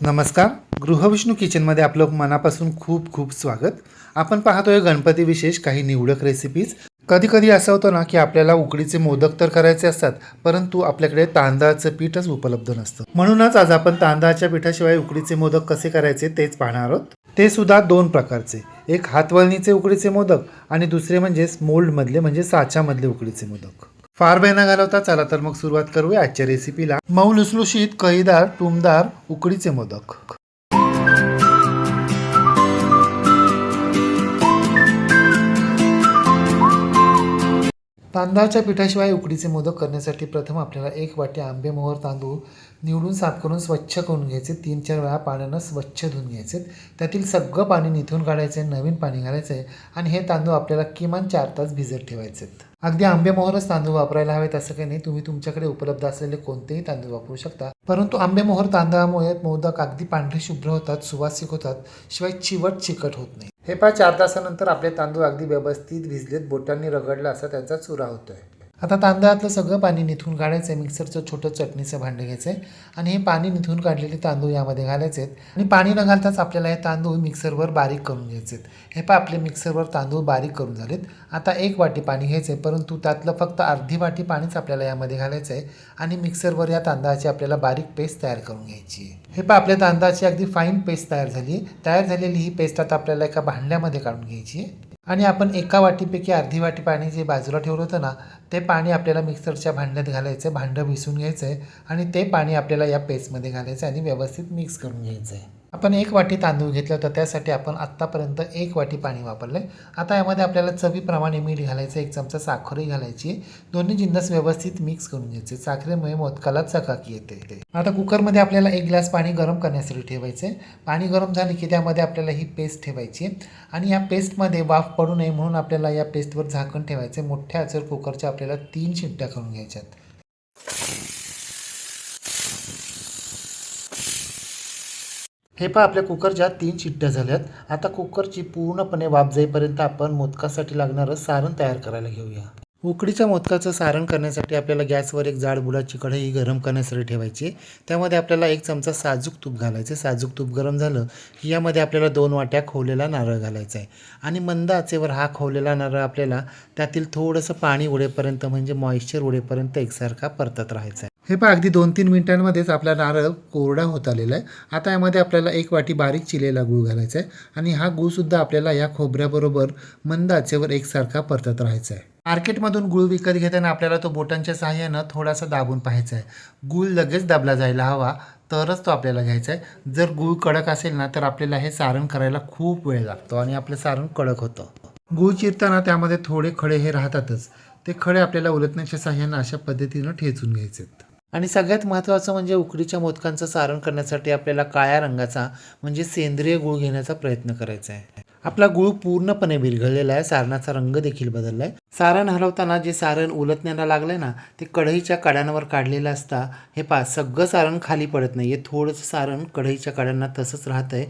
नमस्कार. गृहविष्णू किचनमध्ये आपलं मनापासून खूप खूप स्वागत. आपण पाहतोय गणपती विशेष काही निवडक रेसिपीज कधी कधी असं होतं ना की आपल्याला उकडीचे मोदक तर करायचे असतात परंतु आपल्याकडे तांदळाचं पीठच उपलब्ध नसतं. म्हणूनच आज आपण तांदळाच्या पिठाशिवाय उकडीचे मोदक कसे करायचे तेच पाहणार आहोत. ते सुद्धा दोन प्रकारचे. एक हातवळणीचे उकडीचे मोदक आणि दुसरे म्हणजे मोल्डमधले म्हणजे साच्यामधले उकडीचे मोदक. फार वेळ न घालवता चला तर मग सुरुवात करूया आजच्या रेसिपीला मऊ लुसलुशीत कहीदार टुमदार उकडीचे मोदक. तांदळाच्या पिठाशिवाय उकडीचे मोदक करण्यासाठी प्रथम आपल्याला एक वाटी आंबेमोहर तांदूळ निवडून साफ करून स्वच्छ करून घ्यायचे. तीन चार वेळा पाण्यानं स्वच्छ धुवून घ्यायचे. त्यातील सगळं पाणी निथून काढायचे नवीन पाणी घालायचे आणि हे तांदूळ आपल्याला किमान चार तास भिजत ठेवायचे आहेत अगदी आंबेमोहरच तांदूळ वापरायला हवेत असं काही नाही. तुम्ही तुमच्याकडे उपलब्ध असलेले कोणतेही तांदूळ वापरू शकता. परंतु आंबेमोहर तांदळामुळे मोदक अगदी पांढरे शुभ्र होतात सुवासिक होतात शिवाय चिवट चिकट होत नाही. हे पहा चार तासानंतर आपले तांदूळ अगदी व्यवस्थित भिजलेत बोटांनी रगडला असा त्यांचा चुरा होतोय. आता तांदळातलं सगळं पाणी निथून काढायचं आहे मिक्सरचं छोटं चटणीचं भांडं घ्यायचं आहे आणि हे पाणी निथून काढलेले तांदूळ यामध्ये घालायचे आहेत आणि पाणी न घालताच आपल्याला हे तांदूळ मिक्सरवर बारीक करून घ्यायचे आहेत हे पहा आपले मिक्सरवर तांदूळ बारीक करून झालेत. आता एक वाटी पाणी घ्यायचं आहे परंतु त्यातलं फक्त अर्धी वाटी पाणीच आपल्याला यामध्ये घालायचं आहे आणि मिक्सरवर या तांदळाची आपल्याला बारीक पेस्ट तयार करून घ्यायची आहे. हे पहा आपल्या तांदळाची अगदी फाईन पेस्ट तयार झाली तयार झालेली ही पेस्ट आता आपल्याला एका भांड्यामध्ये काढून घ्यायची आहे. आणि आपण एका वाटीपैकी अर्धी वाटी पाणी जे बाजूला ठेवलं होतं ना ते पाणी आपल्याला मिक्सरच्या भांड्यात घालायचं आहे भांडं विसून घ्यायचं आहे आणि ते पाणी आपल्याला या पेस्टमध्ये घालायचं आहे आणि व्यवस्थित मिक्स करून घ्यायचं. आहे आपण एक वाटी तांदूळ घेतला होता त्यासाठी आपण आत्तापर्यंत एक वाटी पाणी वापरलं आहे आता यामध्ये आपल्याला चवीप्रमाणे मीठ घालायचं एक चमचा साखरही घालायची. दोन्ही जिन्नस व्यवस्थित मिक्स करून घ्यायचे. साखरेमुळे मोदकाला चकाकी येते आता कुकरमध्ये आपल्याला एक ग्लास पाणी गरम करण्यासाठी ठेवायचं आहे पाणी गरम झाले की त्यामध्ये आपल्याला ही पेस्ट ठेवायची. आणि या पेस्टमध्ये वाफ पडू नये म्हणून आपल्याला या पेस्टवर झाकण ठेवायचं आहे मोठ्या आचर कुकरच्या आपल्याला तीन शिट्ट्या करून घ्यायच्यात. हे पहा आपल्या कुकरच्या तीन शिट्ट्या झाल्यात. आता कुकरची पूर्णपणे वाफ जाईपर्यंत आपण मोदकासाठी लागणारं सारण तयार करायला घेऊया. उकडीच्या मोदकाचं सारण करण्यासाठी आपल्याला गॅसवर एक जाड बुडाची कढई गरम करण्यासाठी ठेवायची. त्यामध्ये आपल्याला एक चमचा साजूक तूप घालायचं. साजूक तूप गरम झालं की यामध्ये आपल्याला दोन वाट्या खोवलेला नारळ घालायचा आहे. आणि मंद आचेवर हा खोवलेला नारळ आपल्याला त्यातील थोडंसं पाणी उडेपर्यंत म्हणजे मॉइश्चर उडेपर्यंत एकसारखा परतत राहायचा आहे. हे पहा अगदी दोन तीन मिनिटांमध्येच आपला नारळ कोरडा होत आलेला आहे. आता यामध्ये आपल्याला एक वाटी बारीक चिलेला गूळ घालायचा आहे आणि हा गूळसुद्धा आपल्याला या खोबऱ्याबरोबर मंद आचेवर एकसारखा परतत राहायचा आहे. मार्केटमधून गुळ विकत घेताना आपल्याला तो बोटांच्या सहाय्यानं थोडासा दाबून पाहायचा आहे. गूळ लगेच दाबला जायला हवा तरच तो आपल्याला घ्यायचा आहे. जर गूळ कडक असेल ना तर आपल्याला हे सारण करायला खूप वेळ लागतो आणि आपलं सारण कडक होतं. गूळ चिरताना त्यामध्ये थोडे खडे हे राहतातच. ते खडे आपल्याला उलटण्याच्या सहाय्यानं अशा पद्धतीनं ठेचून घ्यायचे आणि सगळ्यात महत्त्वाचं म्हणजे उकडीच्या मोदकांचं सारण करण्यासाठी आपल्याला काळ्या रंगाचा म्हणजे सेंद्रिय गूळ घेण्याचा प्रयत्न करायचा आहे. आपला गूळ पूर्णपणे विरघळलेला आहे सारणाचा रंग देखील बदलला आहे सारण हलवताना जे सारण उलटण्याला लागलंय ना ते कढईच्या कड्यांवर काढलेलं असता हे पा सगळं सारण खाली पडत नाही आहे थोडंसं सारण कढईच्या कड्यांना तसंच राहतंय.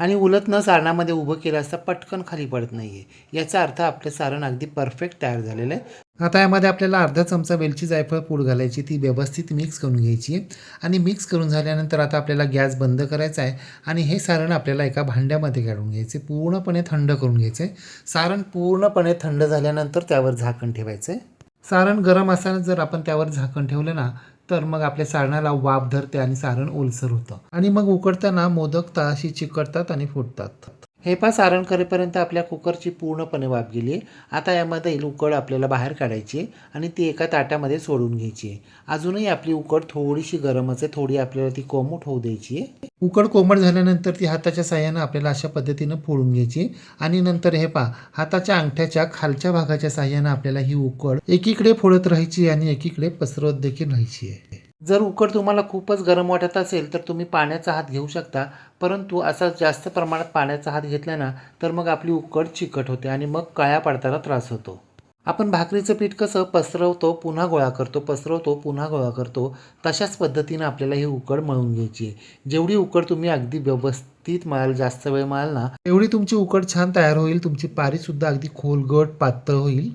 आणि उलट न सारणामध्ये उभं केलं असता पटकन खाली पडत नाही आहे याचा अर्थ आपलं सारण अगदी परफेक्ट तयार झालेलं आहे. आता यामध्ये आपल्याला अर्धा चमचा वेलची जायफळ पूड घालायची ती व्यवस्थित मिक्स करून घ्यायची आहे. आणि मिक्स करून झाल्यानंतर आता आपल्याला गॅस बंद करायचा आहे आणि हे सारण आपल्याला एका भांड्यामध्ये काढून घ्यायचे पूर्णपणे थंड करून घ्यायचे. सारण पूर्णपणे थंड झाल्यानंतर त्यावर झाकण ठेवायचं. आहे सारण गरम असताना जर आपण त्यावर झाकण ठेवलं ना तर मग आपल्या सारणाला वाफ धरते आणि सारण ओलसर होतं. आणि मग उकडताना मोदक तळाशी चिकटतात आणि फुटतात हे पा सारण करेपर्यंत आपल्या कुकरची पूर्णपणे वाफ गेली आहे. आता यामध्ये उकड आपल्याला बाहेर काढायची आहे आणि ती एका ताटामध्ये सोडून घ्यायची आहे. अजूनही आपली उकड थोडीशी गरमच आहे थोडी आपल्याला ती कोमट होऊ द्यायची आहे. उकड कोमट झाल्यानंतर ती हाताच्या साह्यानं आपल्याला अशा पद्धतीनं फोडून घ्यायची आणि नंतर हे पा हाताच्या अंगठ्याच्या खालच्या भागाच्या साह्यानं आपल्याला ही उकड एकीकडे फोडत राहायची आणि एकीकडे पसरवत देखील राहायची आहे. जर उकड तुम्हाला खूपच गरम वाटत असेल तर तुम्ही पाण्याचा हात घेऊ शकता. परंतु असा जास्त प्रमाणात पाण्याचा हात घेतला ना तर मग आपली उकड चिकट होते आणि मग काळ्या पडताना त्रास होतो. आपण भाकरीचं पीठ कसं पसरवतो पुन्हा गोळा करतो पसरवतो पुन्हा गोळा करतो तशाच पद्धतीनं आपल्याला ही उकड मळून घ्यायची आहे. जेवढी उकड तुम्ही अगदी व्यवस्थित मळाल जास्त वेळ मळाल ना तेवढी तुमची उकड छान तयार होईल तुमची पारीसुद्धा अगदी खोलगट पातळ होईल.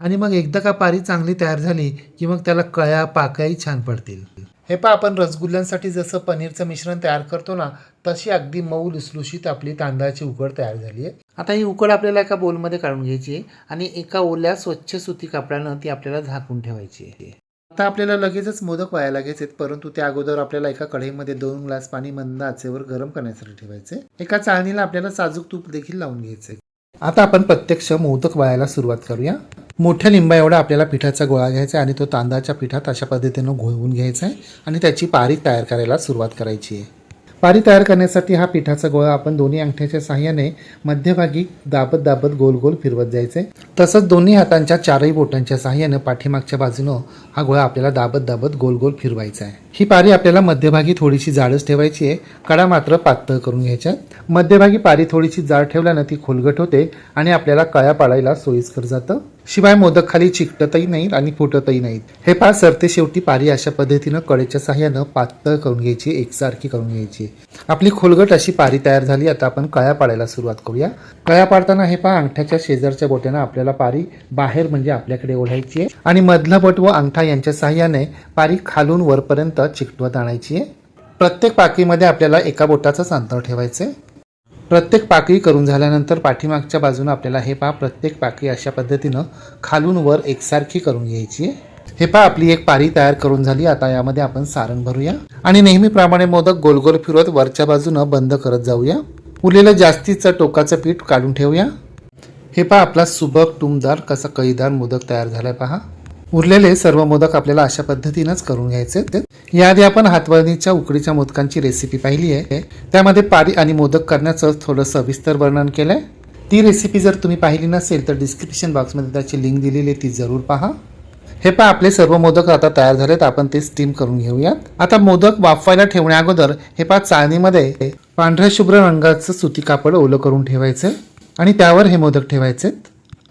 आणि मग एकदा का पारी चांगली तयार झाली की मग त्याला कळ्या पाकळ्याही छान पडतील. हे पहा आपण रसगुल्ल्यांसाठी जसं पनीरचं मिश्रण तयार करतो ना तशी अगदी मऊ लुसलुशीत आपली तांदळाची उकड तयार झाली आहे. आता ही उकड आपल्याला एका बोलमध्ये काढून घ्यायची आहे आणि एका ओल्या स्वच्छ सुती कपड्यानं ती आपल्याला झाकून ठेवायची आहे. आता आपल्याला लगेचच मोदक व्हायला घ्यायचे आहेत, परंतु त्या अगोदर आपल्याला एका कढईमध्ये दोन ग्लास पाणी मंद आचेवर गरम करण्यासाठी ठेवायचे एका चाळणीला आपल्याला साजूक तूप देखील लावून घ्यायचे आता आपण प्रत्यक्ष मोदक वळायला सुरुवात करूया. मोठ्या लिंबा एवढा आपल्याला पिठाचा गोळा घ्यायचा आहे आणि तो तांदळाच्या पिठात अशा पद्धतीनं घोळवून घ्यायचा आहे आणि त्याची पारी तयार करायला सुरुवात करायची आहे. पारी तयार करण्यासाठी हा पिठाचा गोळा आपण दोन्ही अंगठ्याच्या साहाय्याने मध्यभागी दाबत दाबत गोल गोल फिरवत जायचे. तसंच दोन्ही हातांच्या चारही बोटांच्या साहाय्याने पाठीमागच्या बाजूनं हा गोळा आपल्याला दाबत दाबत गोल गोल फिरवायचा आहे. ही पारी आपल्याला मध्यभागी थोडीशी जाडच ठेवायची आहे. कडा मात्र पातळ करून घ्यायच्या. मध्यभागी पारी थोडीशी जाड ठेवल्यानं ती खोलगट होते आणि आपल्याला कळ्या पाडायला सोयीस्कर जातं. शिवाय मोदक खाली चिकटतही नाहीत आणि फुटतही नाहीत. हे पहा सरते शेवटी पारी अशा पद्धतीनं कडेच्या सहाय्यानं पातळ करून घ्यायची एकसारखी करून घ्यायची. आपली खोलगट अशी पारी तयार झाली आता आपण कळ्या पाडायला सुरुवात करूया. कळ्या पाडताना हे पहा अंगठ्याच्या शेजारच्या बोट्यानं आपल्याला पारी बाहेर म्हणजे आपल्याकडे ओढायची आहे आणि मधला बोट व अंगठा यांच्या सहाय्याने पारी खालून वरपर्यंत चिकटवत आणायची आहे. प्रत्येक पाकीमध्ये आपल्याला एका बोटाचंच अंतर ठेवायचं आहे प्रत्येक पाकळी करून झाल्यानंतर पाठीमागच्या बाजूने आपल्याला हे पहा प्रत्येक पाकळी अशा पद्धतीनं खालून वर एकसारखी करून घ्यायची हे पहा आपली एक पारी तयार करून झाली. आता यामध्ये आपण सारण भरूया. आणि नेहमीप्रमाणे मोदक गोल गोल फिरवत वरच्या बाजूनं बंद करत जाऊया. उरलेलं जास्तीचं टोकाचं पीठ काढून ठेवूया. हे पहा आपला सुबक टुमदार कसा कळीदार मोदक तयार झालाय पहा. उरलेले सर्व मोदक आपल्याला अशा पद्धतीनंच करून घ्यायचे याआधी आपण हातवळणीच्या उकडीच्या मोदकांची रेसिपी पाहिली आहे. त्यामध्ये पारी आणि मोदक करण्याचं थोडं सविस्तर वर्णन केलंय. ती रेसिपी जर तुम्ही पाहिली नसेल तर डिस्क्रिप्शन बॉक्समध्ये त्याची लिंक दिलेली आहे ती जरूर पहा. हे पहा आपले सर्व मोदक आता तयार झालेत आपण ते स्टीम करून घेऊयात. आता मोदक वाफवायला ठेवण्या अगोदर हे पहा चाळणीमध्ये पांढऱ्या शुभ्र रंगाचं सुती कापड ओलं करून ठेवायचं आणि त्यावर हे मोदक ठेवायचे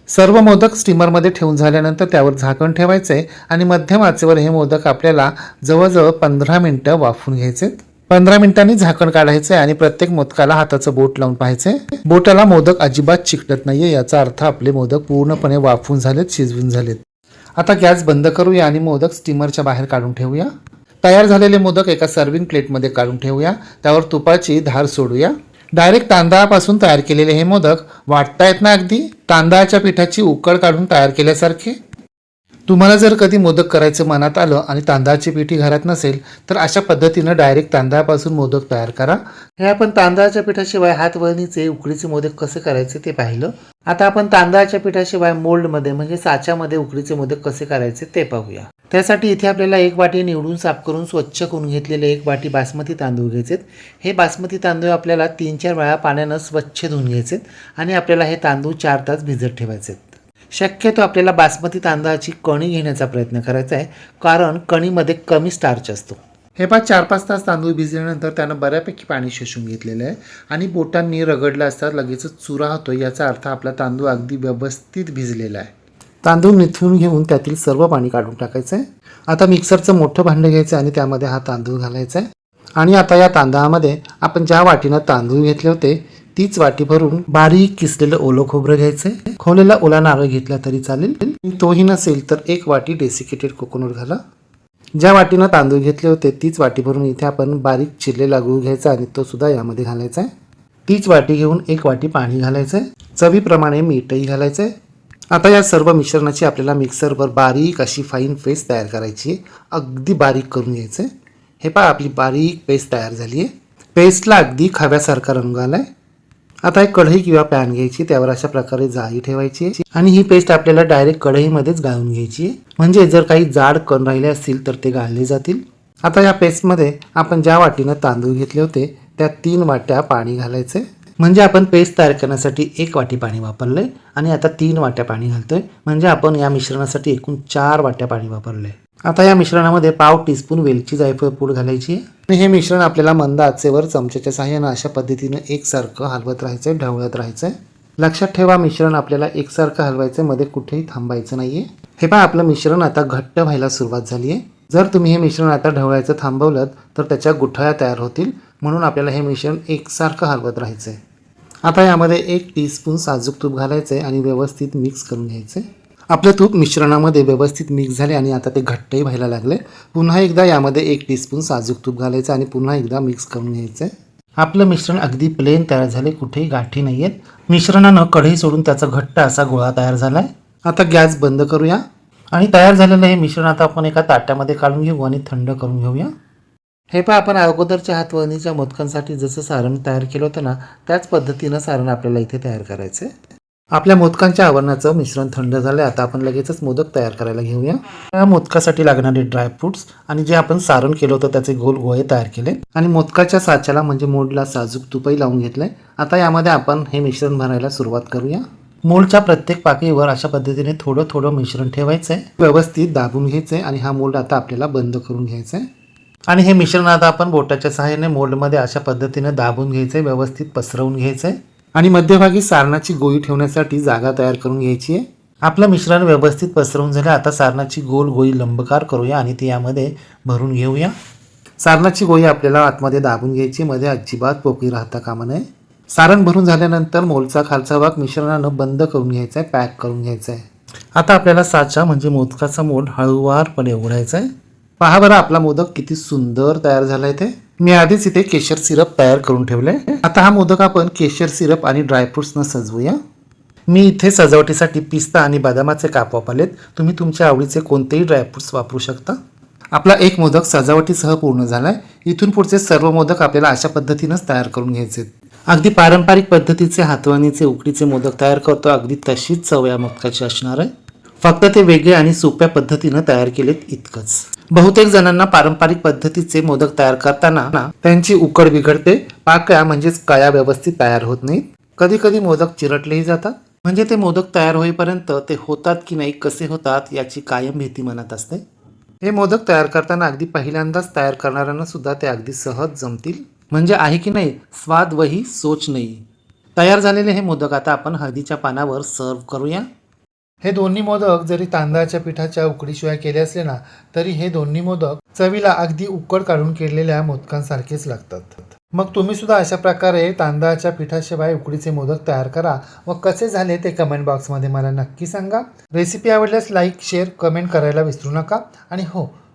सर्व मोदक स्टीमरमध्ये ठेवून झाल्यानंतर त्यावर झाकण ठेवायचे आणि मध्यम आचेवर हे मोदक आपल्याला जवळजवळ पंधरा मिनिटं वाफवून घ्यायचे. पंधरा मिनिटांनी झाकण काढायचे आणि प्रत्येक मोदकाला हाताचं बोट लावून पाहायचे. बोटाला मोदक अजिबात चिकटत नाहीये याचा अर्थ आपले मोदक पूर्णपणे वाफवून झालेत शिजवून झालेत. आता गॅस बंद करूया आणि मोदक स्टीमरच्या बाहेर काढून ठेवूया. तयार झालेले मोदक एका सर्विंग प्लेटमध्ये काढून ठेवूया. त्यावर तुपाची धार सोडूया. डायरेक्ट तांदळापासून तयार केलेले हे मोदक वाटता येत ना अगदी? तांदळाच्या पिठाची उकळ काढून तयार केल्यासारखे? तुम्हाला जर कधी मोदक करायचं मनात आलं आणि तांदळाची पिठी घरात नसेल तर अशा पद्धतीनं डायरेक्ट तांदळापासून मोदक तयार करा. हे आपण तांदळाच्या पिठाशिवाय हातवळणीचे उकडीचे मोदक कसे करायचे ते पाहिलं. आता आपण तांदळाच्या पिठाशिवाय मोल्डमध्ये म्हणजे साच्यामध्ये उकडीचे मोदक कसे करायचे ते पाहूया. त्यासाठी इथे आपल्याला एक वाटी निवडून साफ करून स्वच्छ करून घेतलेले एक वाटी बासमती तांदूळ घ्यायचेत. हे बासमती तांदूळ आपल्याला तीन चार वेळा पाण्यानं स्वच्छ धुवून घ्यायचेत आणि आपल्याला हे तांदूळ चार तास भिजत ठेवायचेत. शक्यतो आपल्याला बासमती तांदळाची कणी घेण्याचा प्रयत्न करायचा आहे कारण कणीमध्ये कमी स्टार्च असतो. हे पाच चार पाच तास तांदूळ भिजल्यानंतर त्यानं बऱ्यापैकी पाणी शोषून घेतलेलं आहे आणि बोटांनी रगडला असता लगेचच चुरा होतो याचा अर्थ आपला तांदूळ अगदी व्यवस्थित भिजलेला आहे. तांदूळ निथळून घेऊन त्यातील सर्व पाणी काढून टाकायचं आहे. आता मिक्सरचं मोठं भांडं घ्यायचं आणि त्यामध्ये हा तांदूळ घालायचा आहे. आणि आता या तांदळामध्ये आपण ज्या वाटीनं तांदूळ घेतले होते तीच वाटी भरून बारीक किसलेलं ओलं खोबरं घ्यायचंय. खोलेला ओला नारळ घेतला तरी चालेल. तोही नसेल तर एक वाटी डेसिकेटेड कोकोनट घाला. ज्या वाटीनं तांदूळ घेतले होते तीच वाटी भरून इथे आपण बारीक चिरलेला गूळ घ्यायचा आणि तो सुद्धा यामध्ये घालायचा आहे. तीच वाटी घेऊन एक वाटी पाणी घालायचं आहे चवीप्रमाणे मीठही घालायचं आहे आता या सर्व मिश्रणाची आपल्याला मिक्सरवर बारीक अशी फाईन पेस्ट तयार करायची आहे. अगदी बारीक करून घ्यायचं आहे हे पहा आपली बारीक पेस्ट तयार झाली आहे पेस्टला अगदी खव्यासारखा रंग आलाय. आता एक कढई किंवा पॅन घ्यायची त्यावर अशा प्रकारे जाळी ठेवायची. आणि ही पेस्ट आपल्याला डायरेक्ट कढईमध्येच गाळून घ्यायची. आहे म्हणजे जर काही जाड कण राहिले असतील तर ते गाळले जातील. आता या पेस्टमध्ये आपण ज्या वाटीनं तांदूळ घेतले होते त्या तीन वाट्या पाणी घालायचे म्हणजे आपण पेस्ट तयार करण्यासाठी एक वाटी पाणी वापरलंय आणि आता तीन वाट्या पाणी घालतोय. म्हणजे आपण या मिश्रणासाठी एकूण चार वाट्या पाणी वापरलंय. आता या मिश्रणामध्ये पाव टीस्पून वेलची जायफळ पूड घालायची. आणि हे मिश्रण आपल्याला मंद आचेवर चमच्याच्या साह्यानं अशा पद्धतीनं एकसारखं हलवत राहायचंय ढवळत राहायचंय. लक्षात ठेवा मिश्रण आपल्याला एकसारखं हलवायचं मध्ये कुठेही थांबायचं नाहीये. हे पहा आपलं मिश्रण आता घट्ट व्हायला सुरुवात झाली आहे जर तुम्ही हे मिश्रण आता ढवळायचं थांबवलं तर त्याच्या गुठळ्या तयार होतील. म्हणून आपल्याला हे मिश्रण एकसारखं हलवत राहायचं आहे आता यामध्ये एक टीस्पून साजूक तूप घालायचं आहे आणि व्यवस्थित मिक्स करून घ्यायचं आहे आपलं तूप मिश्रणामध्ये व्यवस्थित मिक्स झाले आणि आता ते घट्टही व्हायला लागले. पुन्हा एकदा यामध्ये एक टीस्पून साजूक तूप घालायचं आणि पुन्हा एकदा मिक्स करून घ्यायचं आहे. आपलं मिश्रण अगदी प्लेन तयार झाले कुठेही गाठी नाही आहेत. मिश्रणानं कढई सोडून त्याचा घट्ट असा गोळा तयार झाला आहे आता गॅस बंद करूया. आणि तयार झालेलं हे मिश्रण आता आपण एका ताट्यामध्ये काढून घेऊ आणि थंड करून घेऊया. हे पहा आपण अगोदरच्या हातवणीच्या मोदकांसाठी जसं सारण तयार केलं होतं ना त्याच पद्धतीनं सारण आपल्याला इथे तयार करायचं आहे आपल्या मोदकांच्या आवरणाचं मिश्रण थंड झालं आता आपण लगेचच मोदक तयार करायला घेऊया. या मोदकासाठी लागणारे ड्रायफ्रुट्स आणि जे आपण सारण केलं होतं त्याचे गोल गोळे तयार केले. आणि मोदकाच्या साच्याला म्हणजे मोडला साजूक तुपही लावून घेतलंय. आता यामध्ये आपण हे मिश्रण भरायला सुरुवात करूया. मोल्डच्या प्रत्येक पाकळीवर अशा पद्धतीने थोडं थोडं मिश्रण ठेवायचं आहे व्यवस्थित दाबून घ्यायचं आहे आणि हा मोल्ड आता आपल्याला बंद करून घ्यायचा आहे आणि हे मिश्रण आता आपण बोटाच्या सहाय्याने मोल्डमध्ये अशा पद्धतीने दाबून घ्यायचं आहे व्यवस्थित पसरवून घ्यायचं आहे आणि मध्यभागी सारणाची गोळी ठेवण्यासाठी जागा तयार करून घ्यायची आहे. आपलं मिश्रण व्यवस्थित पसरवून झालं आता सारणाची गोल गोळी लंबकार करूया आणि ती यामध्ये भरून घेऊया. सारणाची गोळी आपल्याला आतमध्ये दाबून घ्यायची मध्ये अजिबात पोकळी राहता कामा नये. सारण भरून झाल्यानंतर मोलचा खालचा भाग मिश्रणानं बंद करून घ्यायचा आहे पॅक करून घ्यायचा आहे. आता आपल्याला साचा म्हणजे मोदकाचा मोल हळूवारपणे उघडायचा आहे. पहा बरं आपला मोदक किती सुंदर तयार झालाय ते. मी आधीच इथे केशर सिरप तयार करून ठेवले आता हा मोदक आपण केशर सिरप आणि ड्रायफ्रुट्सनं सजवूया. मी इथे सजावटीसाठी पिस्ता आणि बदामाचे काप वापरलेत. तुम्ही तुमच्या आवडीचे कोणतेही ड्रायफ्रुट्स वापरू शकता. आपला एक मोदक सजावटीसह पूर्ण झालाय. इथून पुढचे सर्व मोदक आपल्याला अशा पद्धतीनंच तयार करून घ्यायचे अगदी पारंपरिक पद्धतीचे हातवानीचे उकडीचे मोदक तयार करतो. अगदी तशीच चव या मोदकाची असणार आहे. फक्त ते वेगळे आणि सोप्या पद्धतीनं तयार केलेत इतकंच. बहुतेक जणांना पारंपरिक पद्धतीचे मोदक तयार करताना ना त्यांची उकड बिघडते. पाकळ्या म्हणजेच कळ्या व्यवस्थित तयार होत नाहीत. कधी कधी मोदक चिरटलेही जातात. म्हणजे ते मोदक तयार होईपर्यंत ते होतात की नाही कसे होतात याची कायम भीती मनात असते. हे मोदक तयार करताना अगदी पहिल्यांदाच तयार करणाऱ्यांना सुद्धा ते अगदी सहज जमतील. म्हणजे आहे की नाही स्वाद वही सोच नाही. तयार झालेले हे मोदक आता आपण हळदीच्या पानावर सर्व करूया. हे दोन्ही मोदक जरी तांदळाच्या पिठाच्या उकडीशिवाय केले असले ना तरी हे दोन्ही मोदक चवीला अगदी उकड काढून केलेल्या मोदकांसारखेच लागतात. मग तुम्ही सुद्धा अशा प्रकारे तांदळाच्या पिठाशिवाय उकडीचे मोदक तयार करा व कसे झाले ते कमेंट बॉक्समध्ये मला नक्की सांगा. रेसिपी आवडल्यास लाईक शेअर कमेंट करायला विसरू नका. आणि हो